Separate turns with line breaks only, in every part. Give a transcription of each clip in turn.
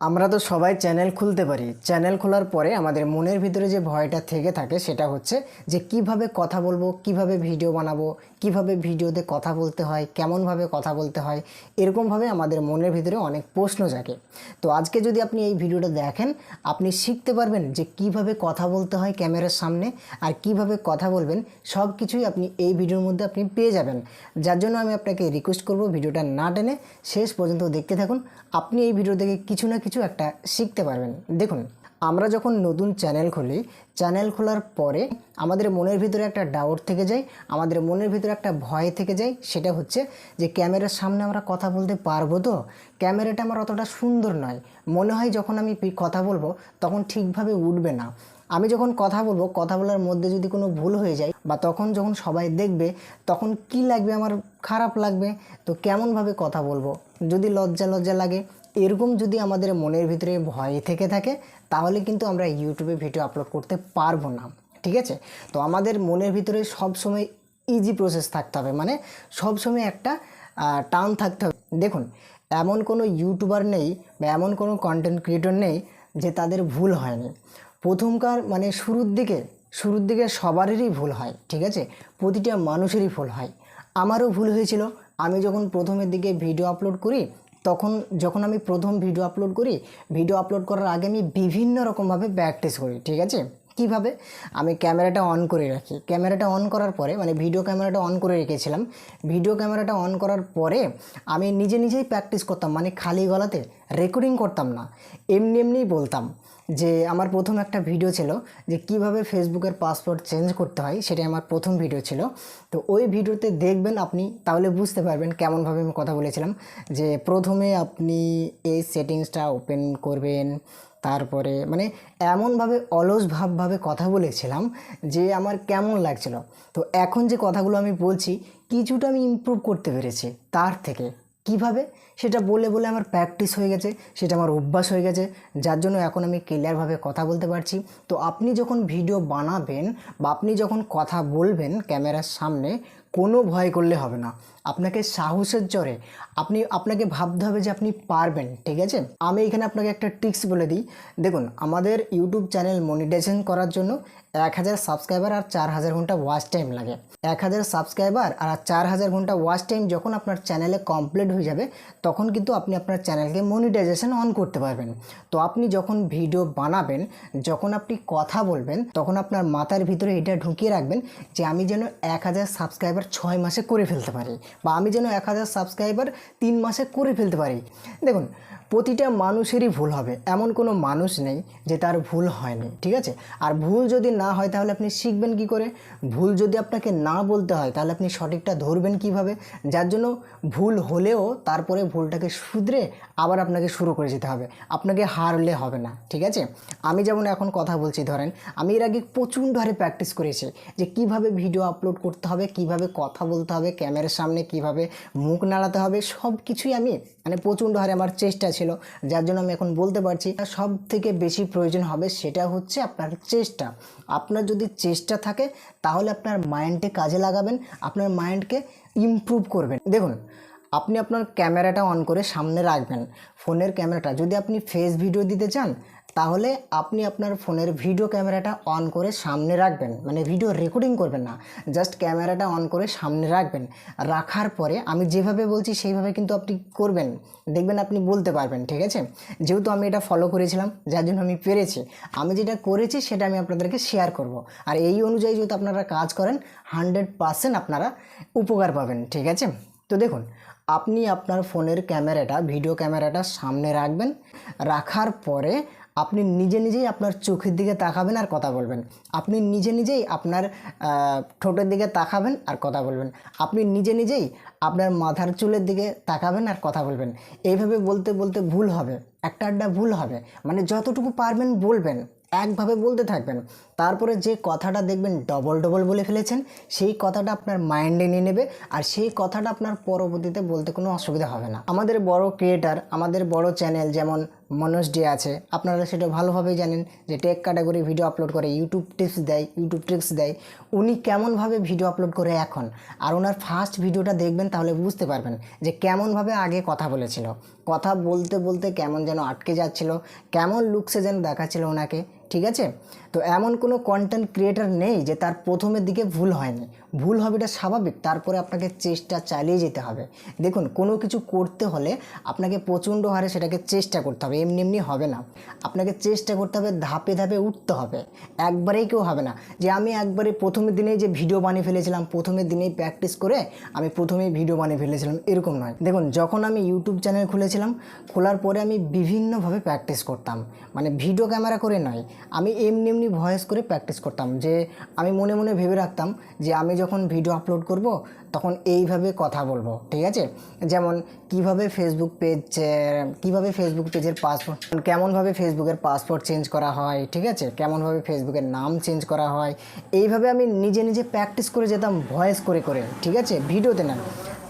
আমরা তো সবাই চ্যানেল খুলতে পারি। চ্যানেল খোলার পরে আমাদের মনের ভিতরে যে ভয়টা থেকে থাকে সেটা হচ্ছে যে কীভাবে কথা বলব, কীভাবে ভিডিও বানাবো, কীভাবে ভিডিওতে কথা বলতে হয়, কেমনভাবে কথা বলতে হয়, এরকমভাবে আমাদের মনের ভিতরে অনেক প্রশ্ন জাগে। তো আজকে যদি আপনি এই ভিডিওটা দেখেন, আপনি শিখতে পারবেন যে কীভাবে কথা বলতে হয় ক্যামেরার সামনে আর কীভাবে কথা বলবেন সব কিছুই আপনি এই ভিডিওর মধ্যে আপনি পেয়ে যাবেন। যার জন্য আমি আপনাকে রিকোয়েস্ট করব ভিডিওটা না টেনে শেষ পর্যন্ত দেখতে থাকুন। আপনি এই ভিডিও থেকে কিছু না কিছু একটা শিখতে পারবেন। দেখুন, আমরা যখন নতুন চ্যানেল খুলি, চ্যানেল খোলার পরে আমাদের মনের ভিতরে একটা ডাউট থেকে যায়, আমাদের মনের ভিতরে একটা ভয় থেকে যায়, সেটা হচ্ছে যে ক্যামেরার সামনে আমরা কথা বলতে পারব তো? ক্যামেরাটা আমার অতটা সুন্দর নয়। মনে হয় যখন আমি কথা বলব, তখন ঠিকভাবে উঠবে না। আমি যখন কথা বলব, কথা বলার মধ্যে যদি কোনো ভুল হয়ে যায় বা তখন যখন সবাই দেখবে, তখন কি লাগবে? আমার খারাপ লাগবে? তো কেমনভাবে কথা বলব? যদি লজ্জা লজ্জা লাগে এরকম যদি আমাদের মনের ভিতরে ভয় থেকে থাকে, তাহলে কিন্তু আমরা ইউটিউবে ভিডিও আপলোড করতে পারব না, ঠিক আছে? তো আমাদের মনের ভিতরে সবসময় ইজি প্রসেস থাকতে হবে মানে সবসময় একটা টার্ন থাকতে হবে। দেখুন, এমন কোনো ইউটিউবার নেই বা এমন কোনো কন্টেন্ট ক্রিয়েটর নেই যে তাদের ভুল হয়নি। প্রথমকার মানে শুরুর দিকে শুরুর দিকে সবারই ভুল হয়, ঠিক আছে? প্রতিটা মানুষেরই ভুল হয়। আমারও ভুল হয়েছিল। আমি যখন প্রথমের দিকে ভিডিও আপলোড করি তখন যখন আমি প্রথম ভিডিও আপলোড করি ভিডিও আপলোড করার আগে আমি বিভিন্ন রকমভাবে প্র্যাকটিস করি, ঠিক আছে? কীভাবে? আমি ক্যামেরাটা অন করে রাখি। ক্যামেরাটা অন করার পরে মানে ভিডিও ক্যামেরাটা অন করে রেখেছিলাম। ভিডিও ক্যামেরাটা অন করার পরে, আমি নিজে নিজেই প্র্যাকটিস করতাম মানে খালি গলাতে। রেকর্ডিং করতাম না। এমনি এমনিই বলতাম যে, আমার প্রথম একটা ভিডিও ছিল যে, কীভাবে ফেসবুকের পাসওয়ার্ড চেঞ্জ করতে হয়, সেটাই আমার প্রথম ভিডিও ছিল। তো ওই ভিডিওতে দেখবেন আপনি, তাহলে বুঝতে পারবেন কেমনভাবে আমি কথা বলেছিলাম যে, প্রথমে আপনি এই সেটিংসটা ওপেন করবেন, তারপরে মানে এমনভাবে অলস ভাবভাবে কথা বলেছিলাম যে, আমার কেমন লাগছিল। তো এখন যে কথাগুলো আমি বলছি, কিছুটা আমি ইমপ্রুভ করতে পেরেছি, তার থেকে। কীভাবে? সেটা বলে বলে আমার প্র্যাকটিস হয়ে গেছে, সেটা আমার অভ্যাস হয়ে গেছে, যার জন্য এখন আমি ক্লিয়ারভাবে কথা বলতে পারছি। তো আপনি যখন ভিডিও বানাবেন বা আপনি যখন কথা বলবেন ক্যামেরার সামনে কোনো ভয় করলে হবে না। আপনাকে সাহসের জ্বরে আপনি, আপনাকে ভাবতে হবে যে আপনি পারবেন, ঠিক আছে? আমি এখানে আপনাকে একটা টিপস বলে দিই। দেখুন, আমাদের ইউটিউব চ্যানেল মনিটাইজেশন করার জন্য এক হাজার সাবস্ক্রাইবার আর চার হাজার ঘণ্টা ওয়াচ টাইম লাগে। এক হাজার সাবস্ক্রাইবার আর চার হাজার ঘণ্টা ওয়াচ টাইম যখন আপনার চ্যানেলে কমপ্লিট হয়ে যাবে, তখন কিন্তু আপনি আপনার চ্যানেলকে মনিটাইজেশন অন করতে পারবেন। তো আপনি যখন ভিডিও বানাবেন, যখন আপনি কথা বলবেন, তখন আপনার মাথার ভিতরে এটা ঢুকিয়ে রাখবেন যে আমি যেন এক হাজার সাবস্ক্রাইবার ছয় মাসে করে ফেলতে পারি বা আমি যেন এক হাজার সাবস্ক্রাইবার তিন মাসে করে ফেলতে পারি। দেখুন প্রতিটা মানুষেরই ভুল হবে। এমন কোনো মানুষ নেই যে তার ভুল হয়নি, ঠিক আছে? আর ভুল যদি না হয় তাহলে আপনি শিখবেন কি করে? ভুল যদি আপনাকে না বলতে হয় তাহলে আপনি সঠিকটা ধরবেন কীভাবে? যার জন্য ভুল হলেও তারপরে ভুলটাকে শুধরে আবার আপনাকে শুরু করে যেতে হবে। আপনাকে হারলে হবে না, ঠিক আছে? আমি যেমন এখন কথা বলছি, ধরেন, আমি এর আগে প্রচণ্ড হারে প্র্যাকটিস করেছি যে কীভাবে ভিডিও আপলোড করতে হবে, কীভাবে কথা বলতে হবে, ক্যামেরার সামনে কীভাবে মুখ নাড়াতে হবে সব কিছুই আমি মানে প্রচণ্ড হারে আমার চেষ্টা যার জন্য আমি এখন বলতে পারছি সব থেকে বেশি প্রয়োজন হবে সেটা হচ্ছে আপনার চেষ্টা। আপনার যদি চেষ্টা থাকে, তাহলে আপনার মাইন্ডে কাজে লাগাবেন, আপনার মাইন্ডকে ইম্প্রুভ করবেন। দেখুন আপনি আপনার ক্যামেরাটা অন করে সামনে রাখবেন। ফোনের ক্যামেরাটা। যদি আপনি ফেস ভিডিও দিতে চান, তাহলে আপনি আপনার ফোনের ভিডিও ক্যামেরাটা অন করে সামনে রাখবেন। মানে ভিডিও রেকর্ডিং করবেন না। জাস্ট ক্যামেরাটা অন করে সামনে রাখবেন। রাখার পরে আমি যেভাবে বলছি, সেইভাবে কিন্তু আপনি করবেন। দেখবেন আপনি বলতে পারবেন, ঠিক আছে? যেহেতু আমি এটা ফলো করেছিলাম, যার জন্য আমি পেরেছি। আমি যেটা করেছি, সেটা আমি আপনাদেরকে শেয়ার করব। আর এই অনুযায়ী যদি আপনারা কাজ করেন হান্ড্রেড আপনারা উপকার পাবেন, ঠিক আছে? তো দেখুন আপনি আপনার ফোনের ক্যামেরাটা, ভিডিও ক্যামেরাটা সামনে রাখবেন, রাখার পরে আপনি নিজে নিজেই আপনার চোখের দিকে তাকাবেন আর কথা বলবেন। আপনি নিজে নিজেই আপনার ঠোঁটের দিকে তাকাবেন আর কথা বলবেন। আপনি নিজে নিজেই আপনার মাথার চুলের দিকে তাকাবেন আর কথা বলবেন। এইভাবে বলতে বলতে ভুল হবে। একটা আড্ডা ভুল হবে। মানে যতটুকু পারবেন বলবেন। একভাবে বলতে থাকবেন। তারপরে যে কথাটা দেখবেন ডবল ডবল বলে ফেলেছেন, সেই কথাটা আপনার মাইন্ডে নিয়ে নেবে আর সেই কথাটা আপনার পরবর্তীতে বলতে কোনো অসুবিধা হবে না। আমাদের বড় ক্রিয়েটার আমাদের বড় চ্যানেল যেমন মনোজ ডে আছে, আপনারা সেটা ভালোভাবেই জানেন যে টেক ক্যাটাগরি ভিডিও আপলোড করে ইউটিউব টিপস দেয় ইউটিউব ট্রিক্স দেয়। উনি কেমনভাবে ভিডিও আপলোড করে এখন? আর ওনার ফার্স্ট ভিডিওটা দেখবেন তাহলে বুঝতে পারবেন যে কেমনভাবে আগে কথা বলেছিল। কথা বলতে বলতে কেমন যেন আটকে যাচ্ছিল, কেমন লুকসে যেন দেখাচ্ছিল ওনাকে। ঠিক আছে? তো এমন কোনো কন্টেন্ট ক্রিয়েটার নেই যে তার প্রথমের দিকে ভুল হয়নি। ভুল হবে এটা স্বাভাবিক, তারপরে আপনাকে চেষ্টা চালিয়ে যেতে হবে। দেখুন, কোনো কিছু করতে হলে আপনাকে প্রচণ্ড হারে সেটাকে চেষ্টা করতে হবে, এমনি এমনি হবে না। আপনাকে চেষ্টা করতে হবে, ধাপে ধাপে উঠতে হবে। একবারেই কেউ হবে না। যে আমি একবারে প্রথমের দিনেই যে ভিডিও বানিয়ে ফেলেছিলাম, প্রথমের দিনেই প্র্যাকটিস করে আমি প্রথমেই ভিডিও বানিয়ে ফেলেছিলাম, এরকম নয়। দেখুন, যখন আমি ইউটিউব চ্যানেল খুলেছিলাম, খোলার পরে আমি বিভিন্নভাবে প্র্যাকটিস করতাম। মানে ভিডিও ক্যামেরা করে নয়। আমি এমনি এমনি ভয়েস করে প্র্যাকটিস করতাম। যে আমি মনে মনে ভেবে রাখতাম যে আমি যখন ভিডিও আপলোড করব, তখন এইভাবে কথা বলব, ঠিক আছে? যেমন কীভাবে ফেসবুক পেজ কীভাবে ফেসবুক পেজের পাসপোর্ট কেমনভাবে ফেসবুকের পাসপোর্ট চেঞ্জ করা হয়, ঠিক আছে? কেমনভাবে ফেসবুকের নাম চেঞ্জ করা হয়, এইভাবে আমি নিজে নিজে প্র্যাকটিস করে যেতাম ভয়েস করে করে, ঠিক আছে? ভিডিওতে না।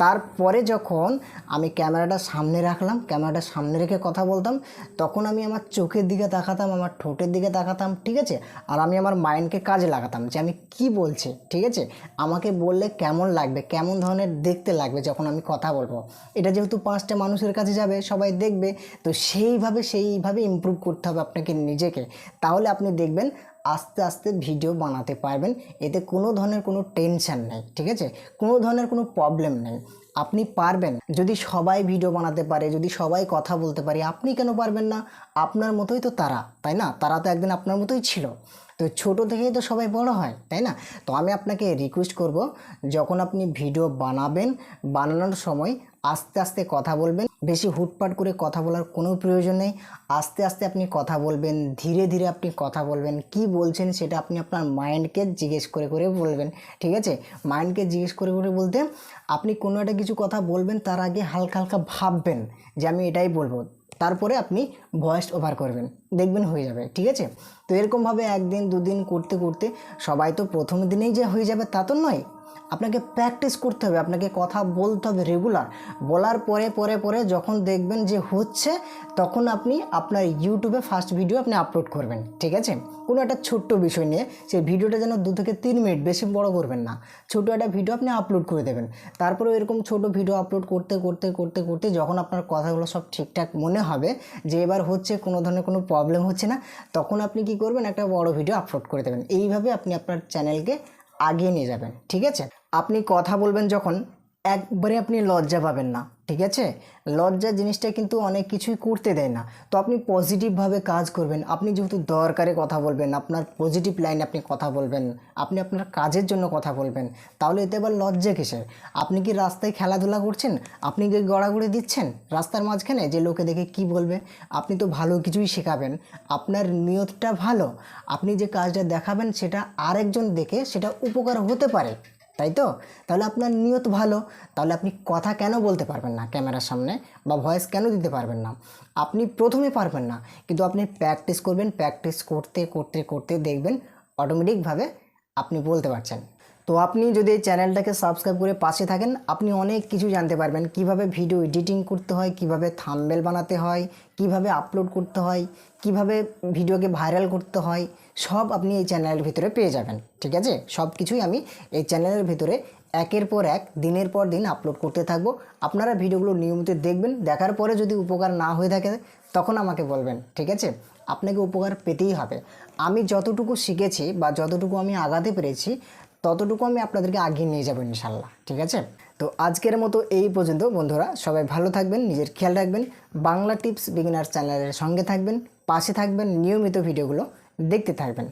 তারপরে যখন আমি ক্যামেরাটা সামনে রাখলাম, ক্যামেরাটা সামনে রেখে কথা বলতাম, তখন আমি আমার চোখের দিকে তাকাতাম, আমার ঠোঁটের দিকে তাকাতাম, ঠিক আছে? আর আমি আমার মাইন্ডকে কাজে লাগাতাম যে আমি কি বলছি, ঠিক আছে? আমাকে বললে কেমন লাগবে, কেমন ধরনের দেখতে লাগবে যখন আমি কথা বলব? এটা যেহেতু পাঁচটা মানুষের কাছে যাবে, সবাই দেখবে, তো সেইভাবে সেইভাবে ইমপ্রুভ করতে হবে আপনাকে নিজেকে। তাহলে আপনি দেখবেন আস্তে আস্তে ভিডিও বানাতে পারবেন। এতে কোনো ধরনের কোনো টেনশন নেই, ঠিক আছে? কোনো ধরনের কোনো প্রবলেম নেই। আপনি পারবেন। যদি সবাই ভিডিও বানাতে পারে, যদি সবাই কথা বলতে পারে, আপনি কেন পারবেন না? আপনার মতোই তো তারা, তাই না? তারা তো একদিন আপনার মতোই ছিল। তো ছোটো থেকেই তো সবাই বড় হয়, তাই না? তো আমি আপনাকে রিকোয়েস্ট করব, যখন আপনি ভিডিও বানাবেন, বানানোর সময় আস্তে আস্তে কথা বলবেন বেশি হুটপাট করে কথা বলার কোনো প্রয়োজন নেই। আস্তে আস্তে আপনি কথা বলবেন, ধীরে ধীরে আপনি কথা বলবেন, কি বলছেন সেটা আপনি আপনার মাইন্ডকে জিজ্ঞেস করে করে বলবেন, ঠিক আছে? মাইন্ডকে জিজ্ঞেস করে করে বলতে আপনি কোনো একটা কিছু কথা বলবেন, তার আগে হালকা হালকা ভাববেন যে আমি এটাই বলব। তারপরে আপনি ভয়েস ওভার করবেন। দেখবেন হয়ে যাবে, ঠিক আছে? তো এরকমভাবে একদিন, দুদিন করতে করতে সবাই তো প্রথম দিনেই যে হয়ে যাবে তা তো নয়। আপনাকে প্র্যাকটিস করতে হবে, আপনাকে কথা বলতে হবে রেগুলার বলার পরে পরে পরে যখন দেখবেন যে হচ্ছে, তখন আপনি আপনার ইউটিউবে ফার্স্ট ভিডিও আপনি আপলোড করবেন, ঠিক আছে? কোনো একটা ছোট্ট বিষয় নিয়ে সেই ভিডিওটা যেন দু থেকে তিন মিনিট বেশি বড় করবেন না। ছোটো একটা ভিডিও আপনি আপলোড করে দেবেন। তারপরে এরকম ছোট ভিডিও আপলোড করতে করতে করতে করতে যখন আপনার কথাগুলো সব ঠিকঠাক মনে হবে, যে এবার হচ্ছে কোনো ধরনের কোনো প্রবলেম হচ্ছে না, তখন আপনি কি করবেন, একটা বড় ভিডিও আপলোড করে দেবেন। এইভাবে আপনি আপনার চ্যানেলকে আগিয়ে নিয়ে যাবেন, ঠিক আছে? আপনি কথা বলবেন যখন একবারে আপনি লজ্জা পাবেন না, ঠিক আছে? লজ্জা জিনিসটা কিন্তু অনেক কিছুই করতে দেয় না। তো আপনি পজিটিভভাবে কাজ করবেন। আপনি যেহেতু দরকারে কথা বলবেন, আপনার পজিটিভ লাইনে আপনি কথা বলবেন, আপনি আপনার কাজের জন্য কথা বলবেন, তাহলে এতে আবার লজ্জা কিসের? আপনি কি রাস্তায় খেলাধুলা করছেন? আপনি কি গড়াগড়ি দিচ্ছেন? রাস্তার মাঝখানে যে লোকে দেখে কি বলবে? আপনি তো ভালো কিছুই শেখাবেন। আপনার নিয়তটা ভালো। আপনি যে কাজটা দেখাবেন, সেটা আরেকজন দেখে সেটা উপকার হতে পারে। তাই তো? তাহলে আপনার নিয়ত ভালো। তাহলে আপনি কথা কেন বলতে পারবেন না ক্যামেরার সামনে বা ভয়েস কেন দিতে পারবেন না? আপনি প্রথমে পারবেন না, কিন্তু আপনি প্র্যাকটিস করবেন প্র্যাকটিস করতে করতে করতে দেখবেন অটোমেটিকভাবে আপনি বলতে পারছেন। তো আপনি যদি এই চ্যানেলটাকে সাবস্ক্রাইব করে পাশে থাকেন, আপনি অনেক কিছু জানতে পারবেন। কীভাবে ভিডিও এডিটিং করতে হয়, কীভাবে থাম্বেল বানাতে হয়, কীভাবে আপলোড করতে হয়, কীভাবে ভিডিওকে ভাইরাল করতে হয়, সব আপনি এই চ্যানেলের ভিতরে পেয়ে যাবেন, ঠিক আছে? সব কিছুই আমি এই চ্যানেলের ভিতরে একের পর এক, দিনের পর দিন আপলোড করতে থাকব। আপনারা ভিডিওগুলো নিয়মিত দেখবেন, দেখার পরে যদি উপকার না হয়ে থাকে, তখন আমাকে বলবেন, ঠিক আছে? আপনাকে উপকার পেতেই হবে। আমি যতটুকু শিখেছি বা যতটুকু আমি আগাতে পেরেছি ততটুকু আমি আপনাদেরকে আগিয়ে নিয়ে যাব ইনশাল্লাহ, ঠিক আছে? তো আজকের মতো এই পর্যন্ত, বন্ধুরা, সবাই ভালো থাকবেন, নিজের খেয়াল রাখবেন, বাংলা টিপস বিগিনার চ্যানেলের সঙ্গে থাকবেন, পাশে থাকবেন, নিয়মিত ভিডিওগুলো দেখতে থাকবেন।